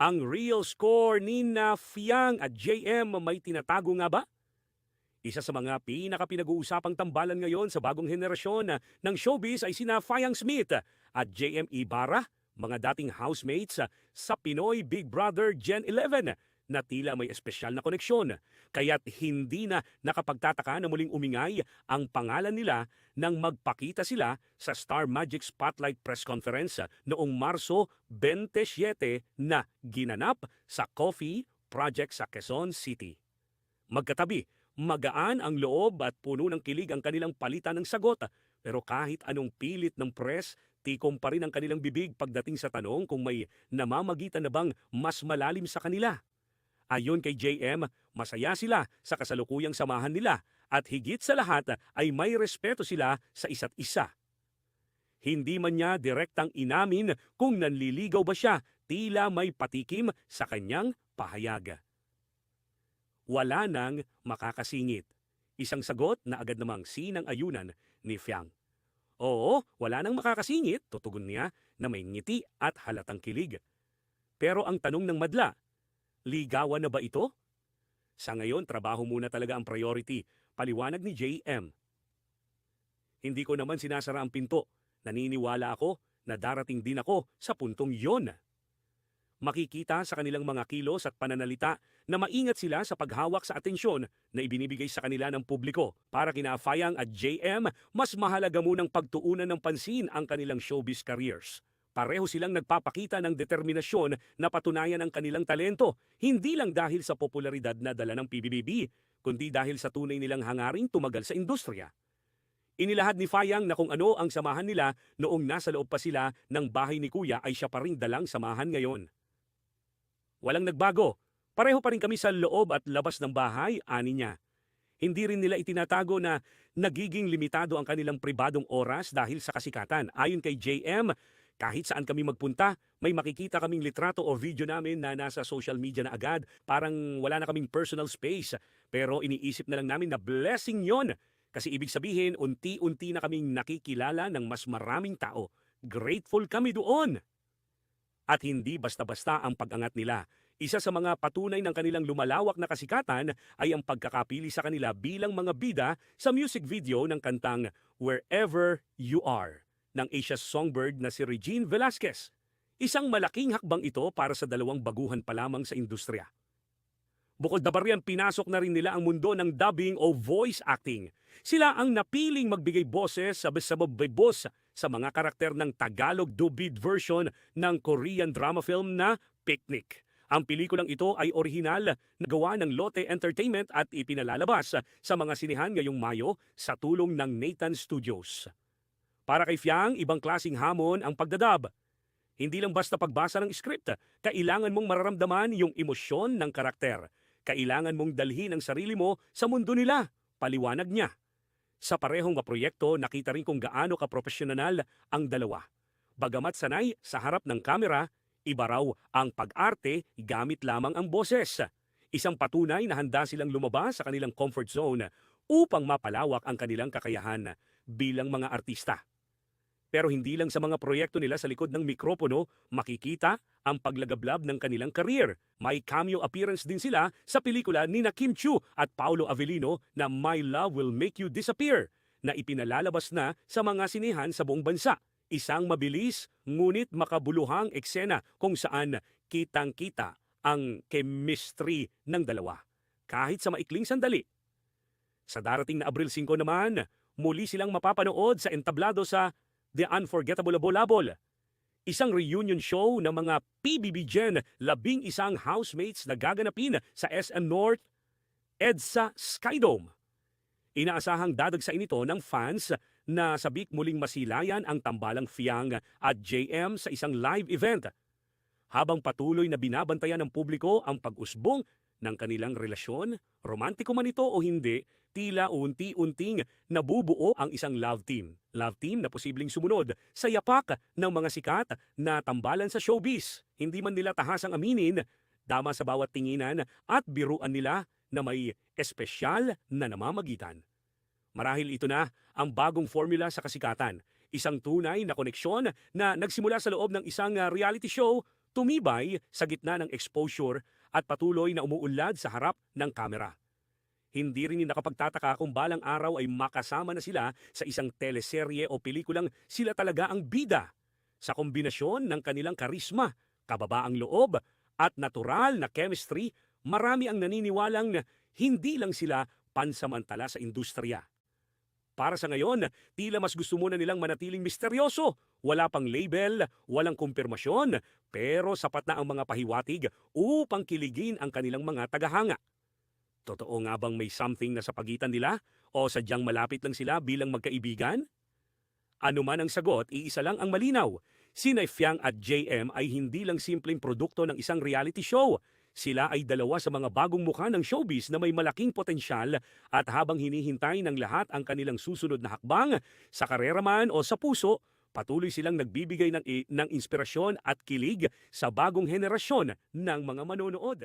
Ang real score ni na Fiang at JM may tinatago nga ba? Isa sa mga pinaka-pinag-uusapang tambalan ngayon sa bagong henerasyon ng showbiz ay sina Fiang Smith at JM Ibarra, mga dating housemates sa Pinoy Big Brother Gen 11 na tila may espesyal na koneksyon. Kaya't hindi na nakapagtataka na muling umingay ang pangalan nila nang magpakita sila sa Star Magic Spotlight Press Conference noong Marso 27 na ginanap sa Coffee Project sa Quezon City. Magkatabi, magaan ang loob at puno ng kilig ang kanilang palitan ng sagot. Pero kahit anong pilit ng press, tikom pa rin ang kanilang bibig pagdating sa tanong kung may namamagitan na bang mas malalim sa kanila. Ayon kay JM, masaya sila sa kasalukuyang samahan nila at higit sa lahat ay may respeto sila sa isa't isa. Hindi man niya direktang inamin kung nanliligaw ba siya, tila may patikim sa kanyang pahayag. Wala nang makakasingit. Isang sagot na agad namang sinang ayunan ni Fiang. Oo, wala nang makakasingit, tutugon niya na may ngiti at halatang kilig. Pero ang tanong ng madla, ligawan na ba ito? Sa ngayon, trabaho muna talaga ang priority, paliwanag ni JM. Hindi ko naman sinasara ang pinto. Naniniwala ako na darating din ako sa puntong yon. Makikita sa kanilang mga kilos at pananalita na maingat sila sa paghawak sa atensyon na ibinibigay sa kanila ng publiko. Para kina Fayang at JM, mas mahalaga munang pagtuunan ng pansin ang kanilang showbiz careers. Pareho silang nagpapakita ng determinasyon na patunayan ang kanilang talento, hindi lang dahil sa popularidad na dala ng PBBB, kundi dahil sa tunay nilang hangaring tumagal sa industriya. Inilahad ni Fayang na kung ano ang samahan nila noong nasa loob pa sila ng bahay ni Kuya ay siya pa ring dalang samahan ngayon. Walang nagbago. Pareho pa rin kami sa loob at labas ng bahay, ani niya. Hindi rin nila itinatago na nagiging limitado ang kanilang pribadong oras dahil sa kasikatan. Ayon kay JM, kahit saan kami magpunta, may makikita kaming litrato o video namin na nasa social media na agad. Parang wala na kaming personal space. Pero iniisip na lang namin na blessing yon. Kasi ibig sabihin, unti-unti na kaming nakikilala ng mas maraming tao. Grateful kami doon. At hindi basta-basta ang pag-angat nila. Isa sa mga patunay ng kanilang lumalawak na kasikatan ay ang pagkakapili sa kanila bilang mga bida sa music video ng kantang Wherever You Are ng Asia's songbird na si Regine Velasquez. Isang malaking hakbang ito para sa dalawang baguhan pa lamang sa industriya. Bukod na riyan, pinasok na rin nila ang mundo ng dubbing o voice acting. Sila ang napiling magbigay boses sa boss sa mga karakter ng Tagalog dubbed version ng Korean drama film na Picnic. Ang pelikulang ito ay orihinal na gawa ng Lotte Entertainment at ipinalalabas sa mga sinihan ngayong Mayo sa tulong ng Nathan Studios. Para kay Fiang, ibang klasing hamon ang pagdadab. Hindi lang basta pagbasa ng script, kailangan mong mararamdaman yung emosyon ng karakter. Kailangan mong dalhin ang sarili mo sa mundo nila, paliwanag niya. Sa parehong proyekto, nakita rin kung gaano kaprofesyonal ang dalawa. Bagamat sanay sa harap ng kamera, iba raw ang pag-arte gamit lamang ang boses. Isang patunay na handa silang lumabas sa kanilang comfort zone upang mapalawak ang kanilang kakayahan bilang mga artista. Pero hindi lang sa mga proyekto nila sa likod ng mikropono makikita ang paglagablab ng kanilang career. May cameo appearance din sila sa pelikula ni na Kim Chu at Paolo Avellino na My Love Will Make You Disappear na ipinalalabas na sa mga sinihan sa buong bansa. Isang mabilis ngunit makabuluhang eksena kung saan kitang-kita ang chemistry ng dalawa. Kahit sa maikling sandali. Sa darating na Abril 5 naman, muli silang mapapanood sa entablado sa The Unforgettable Bolabol. Isang reunion show ng mga PBB Gen labing isang housemates na gaganapin sa SM North EDSA Skydome. Inaasahang dadagsain ito ng fans na sabik muling masilayan ang tambalang Fiang at JM sa isang live event. Habang patuloy na binabantayan ng publiko ang pag-usbong ng kanilang relasyon, romantiko man ito o hindi, tila unti-unting nabubuo ang isang love team. Love team na posibleng sumunod sa yapak ng mga sikat na tambalan sa showbiz. Hindi man nila tahasang aminin, dama sa bawat tinginan at biruan nila na may espesyal na namamagitan. Marahil ito na ang bagong formula sa kasikatan. Isang tunay na koneksyon na nagsimula sa loob ng isang ah, reality show tumibay sa gitna ng exposure at patuloy na umuunlad sa harap ng kamera. Hindi rin nakapagtataka kung balang araw ay makasama na sila sa isang teleserye o pelikulang sila talaga ang bida sa kombinasyon ng kanilang karisma, kababaang loob at natural na chemistry, marami ang naniniwalang na hindi lang sila pansamantala sa industriya. Para sa ngayon, tila mas gusto muna nilang manatiling misteryoso. Wala pang label, walang kumpirmasyon, pero sapat na ang mga pahiwatig upang kiligin ang kanilang mga tagahanga. Totoo nga bang may something na sa pagitan nila? O sadyang malapit lang sila bilang magkaibigan? Ano man ang sagot, iisa lang ang malinaw. Sina Fiang at JM ay hindi lang simpleng produkto ng isang reality show. Sila ay dalawa sa mga bagong mukha ng showbiz na may malaking potensyal at habang hinihintay ng lahat ang kanilang susunod na hakbang, sa karera man o sa puso, patuloy silang nagbibigay ng, ng inspirasyon at kilig sa bagong henerasyon ng mga manonood.